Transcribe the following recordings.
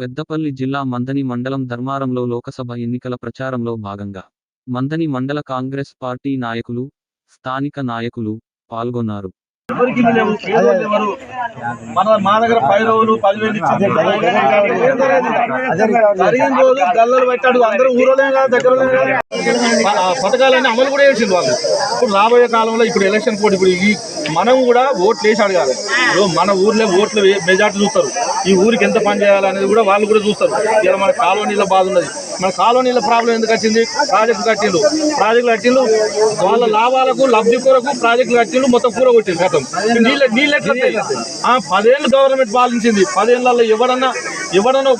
పెద్దపల్లి జిల్లా మందని మండలం ధర్మారంలో లోకసభ ఎన్నికల ప్రచారంలో భాగంగా మందని మండల కాంగ్రెస్ పార్టీ నాయకులు స్థానిక నాయకులు పాల్గొన్నారు. ఎవరికి లేవు మన మా దగ్గర పది రోజులు పదివేలు ఇచ్చింది. జరిగిన రోజులు గల్లలు పెట్టాడు. అందరూ ఊరోలే కదా దగ్గర పథకాలన్నీ అమలు కూడా చేసింది వాళ్ళు. ఇప్పుడు రాబోయే కాలంలో ఇప్పుడు ఎలక్షన్ కోడ్ ఇప్పుడు ఈ మనం కూడా ఓట్లు వేసి అడగాలి ఇప్పుడు మన ఊర్లో ఓట్లు మెజార్టీ చూస్తారు. ఈ ఊరికి ఎంత పని చేయాలనేది కూడా వాళ్ళు కూడా చూస్తారు. ఇలా మన కాలనీల బాధ ఉన్నది. మన కాలనీల ప్రాబ్లం ఎందుకు వచ్చింది? ప్రాజెక్టు కట్టిండు. ప్రాజెక్టులు కట్టిండు. వాళ్ళ లాభాలకు లబ్ధి కొరకు ప్రాజెక్టులు కట్టిండు మొత్తం కూర కొట్టిండు గతం. నీళ్ళ నీళ్ళు ఎట్లా పదేళ్ళు గవర్నమెంట్ పాలించింది. పదేళ్ళలో ఎవడన్నా ఎవడన్నా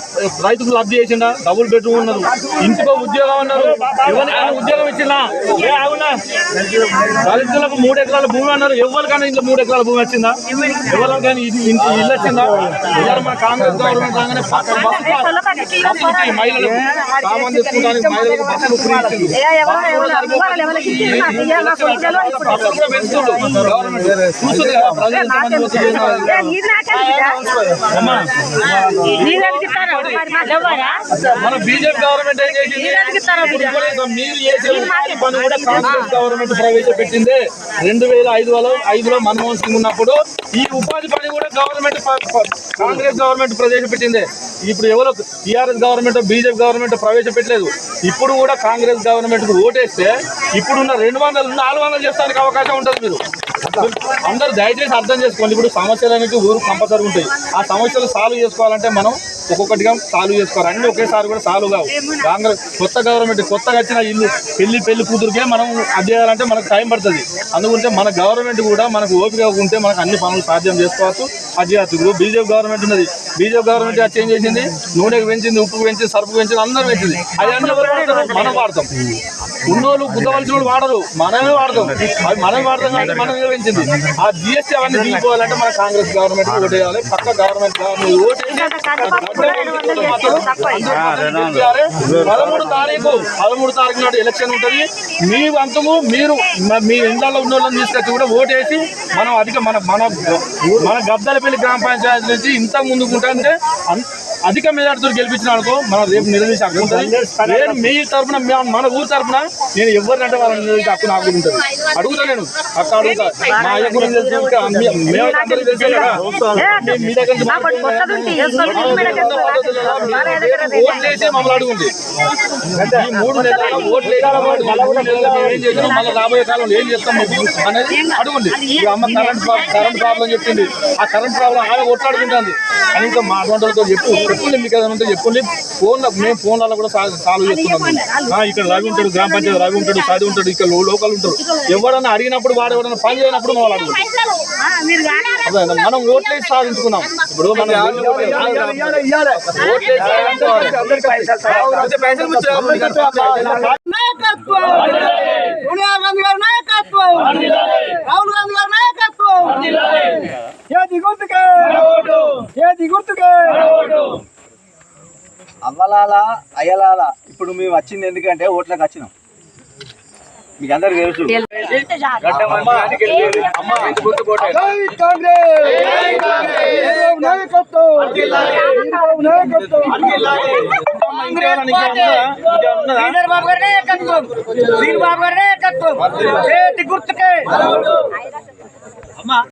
రైతుకు లబ్ధి చేసిండా డబుల్ బెడ్రూమ్ ఉన్నారు ఇంటికో ఉద్యోగం అన్నారు ఎవరికైనా ఉద్యోగం ఇచ్చిందా ఏ అవునా దళితులకు మూడు ఎకరాల భూమి అన్నారు ఎవరికైనా ఇంట్లో మూడు ఎకరాల భూమి వచ్చిందా ఎవరికైనా ఇంటి- ఇల్లు వచ్చిందా ఇవాళ మన కాంగ్రెస్ గవర్నమెంట్ రాగానే బస్సు బస్సు బస్సు ఫ్రీ మహిళలకు సామాన్ తెచ్చుకోవడానికి మహిళలకు బస్సులు ఫ్రీ ఇచ్చింది మన బీజేపీ గవర్నమెంట్ ఏం చేసింది? పని కూడా కాంగ్రెస్ గవర్నమెంట్ ప్రవేశపెట్టింది. రెండు వేల ఐదు వేల ఐదులో మన్మోహన్ సింగ్ ఉన్నప్పుడు ఈ ఉపాధి పని కూడా గవర్నమెంట్ కాంగ్రెస్ గవర్నమెంట్ ప్రవేశపెట్టింది. ఇప్పుడు ఎవరో టీఆర్ఎస్ గవర్నమెంట్ బీజేపీ గవర్నమెంట్ ప్రవేశపెట్టలేదు. ఇప్పుడు కూడా కాంగ్రెస్ గవర్నమెంట్ ఓటేస్తే ఇప్పుడున్న రెండు వందలు నాలుగు వందలు చేస్తానికి అవకాశం ఉంటుంది మీరు. అందరూ దయచేసి అర్థం చేసుకోండి. ఇప్పుడు సమస్యలు అనేవి ఊరు కంపల్సరీ ఉంటాయి. ఆ సమస్యలు సాల్వ్ చేసుకోవాలంటే మనం ఒక్కొక్కటిగా సాల్వ్ చేసుకోవాలి. అన్ని ఒకేసారి కూడా సాల్వ్ కావు. కాంగ్రెస్ కొత్త గవర్నమెంట్ కొత్తగా వచ్చిన ఇల్లు పెళ్ళి పెళ్ళి కూతురుకే మనం అది చేయాలంటే మనకు టైం పడుతుంది. అందుకుంటే మన గవర్నమెంట్ కూడా మనకు ఓపిక ఉంటే మనకు అన్ని పనులు సాధ్యం చేసుకోవచ్చు. అది చేయవచ్చు ఇప్పుడు బీజేపీ గవర్నమెంట్ ఉన్నది. బీజేపీ గవర్నమెంట్ అది చేంజ్ చేసింది. నూనెకు పెంచింది ఉప్పు పెంచింది సరుకు పెంచింది అందరూ పెంచింది. అది అన్ని ఎవరు మనం వాడతాం. ఉన్నోళ్ళు గుద్దవలసిన వాడరు. మనమే వాడతాం. అది మనం వాడతాం కాబట్టి మనం పెంచింది ఆ జిఎస్టీ అవన్నీ దిగిపోవాలంటే మన కాంగ్రెస్ గవర్నమెంట్ ఓటు వేయాలి పక్క గవర్నమెంట్ పదమూడు తారీఖు పదమూడు తారీఖు నాడు ఎలక్షన్ ఉంటుంది. మీ వంతము మీరు మ- ఇండ్లలో ఉన్న వాళ్ళని తీసుకొచ్చి కూడా ఓటేసి మనం అధిక మన మన మన గద్దలపల్లి గ్రామ పంచాయతీ నుంచి ఇంత ముందుకుంటే అధిక మెజార్టీతో గెలిపించిన అనుకో మనం రేపు నిలదీసి హక్కు ఉంటుంది. నేను మీ తరపున మే- మన ఊరు తరపున నేను ఎవరినంటే వాళ్ళని నిలదీసి హక్కు నాకు ఉంటుంది. అడుగుతా నేను. అక్క అడుగుతా. మా అయ్య గురించి ఓట్లు వేసి మమ్మల్ని అడుగుంది ఈ మూడు నెలల ఓట్లు ఏం చేసినాం మళ్ళీ రాబోయే కాలంలో ఏం చేస్తాం మీకు అనేది అడుగుంది ఈ అమ్మ కరెంట్ కరెంట్ ప్రాబ్లం చెప్పింది. ఆ కరెంట్ ప్రాబ్లం ఆమె కొట్లాడుకుంటుంది. అని ఇంకా మా అటువంటితో చెప్పు. చెప్పుంది మీకు ఏదైనా ఉంటే చెప్పుంది ఫోన్ మేము ఫోన్లలో కూడా సా- సాల్వ్ చేస్తున్నాం ఇక్కడ రవి ఉంటాడు గ్రామ పంచాయతీ రవి ఉంటాడు సాది ఉంటాడు ఇక్కడ లోకల్ ఉంటాడు ఎవరన్నా అడిగినప్పుడు వాడు ఎవరన్నా పని చేయనప్పుడు వాళ్ళు అడుగుతారు అదే మనం ఓట్లేసి సాధించుకున్నాం ఇప్పుడు మనం నాయకత్వం రాహుల్ గాంధీ గారి నాయకత్వం ఏది గుర్తుకే గుర్తుకే అవ్వలాల అయ్యలాల ఇప్పుడు మేము వచ్చింది ఎందుకంటే ఓట్లకు వచ్చినాం మీకు అందరికి తెలుసు జై కాంగ్రెస్